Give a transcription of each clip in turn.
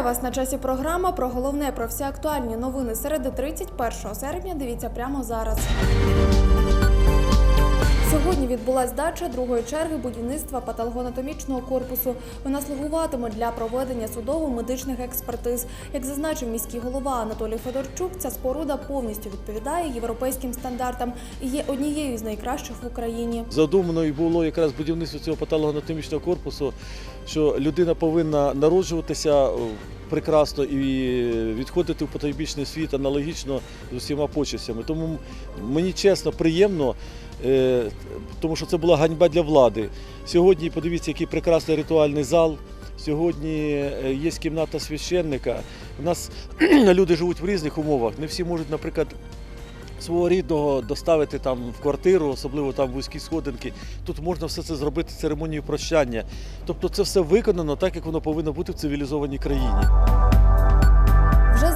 вас на часі програма про головне про всі актуальні новини середи 31 серпня. Дивіться прямо зараз. Сьогодні відбулась здача другої черги будівництва патологоанатомічного корпусу. Вона слугуватиме для проведення судово-медичних експертиз. Як зазначив міський голова Анатолій Федорчук, ця споруда повністю відповідає європейським стандартам і є однією з найкращих в Україні. Задуманою було якраз будівництво цього патологоанатомічного корпусу, що людина повинна народжуватися прекрасно і відходити в потойбічний світ аналогічно з усіма почестями. Тому мені чесно приємно, е, тому що це була ганьба для влади. Сьогодні подивіться, який прекрасний ритуальний зал. Сьогодні е, є кімната священника. У нас люди живуть в різних умовах. Не всі можуть, наприклад, свого рідного доставити там в квартиру, особливо там вузькі сходинки. Тут можна все це зробити церемонію прощання. Тобто це все виконано так, як воно повинно бути в цивілізованій країні.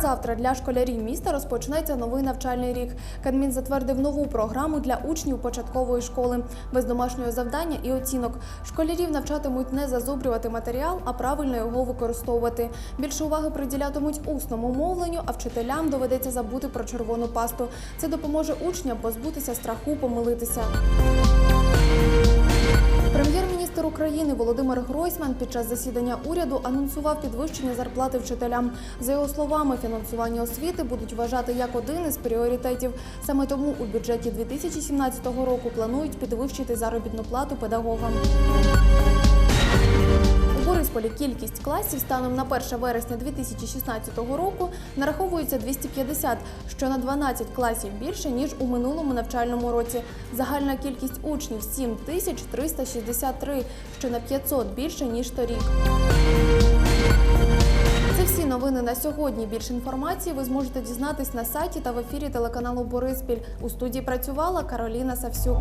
Завтра для школярів міста розпочнеться новий навчальний рік. Кадмін затвердив нову програму для учнів початкової школи без домашнього завдання і оцінок. Школярів навчатимуть не зазубрювати матеріал, а правильно його використовувати. Більше уваги приділятимуть усному мовленню, а вчителям доведеться забути про червону пасту. Це допоможе учням позбутися страху помилитися. Прем'єр-міністр України Володимир Гройсман під час засідання уряду анонсував підвищення зарплати вчителям. За його словами, фінансування освіти будуть вважати як один із пріоритетів. Саме тому у бюджеті 2017 року планують підвищити заробітну плату педагогам. Борисполі кількість класів станом на 1 вересня 2016 року нараховується 250, що на 12 класів більше ніж у минулому навчальному році. Загальна кількість учнів 7363, що на 500 більше ніж торік. Це всі новини на сьогодні. Більше інформації ви зможете дізнатись на сайті та в ефірі телеканалу Бориспіль. У студії працювала Кароліна Савсюк.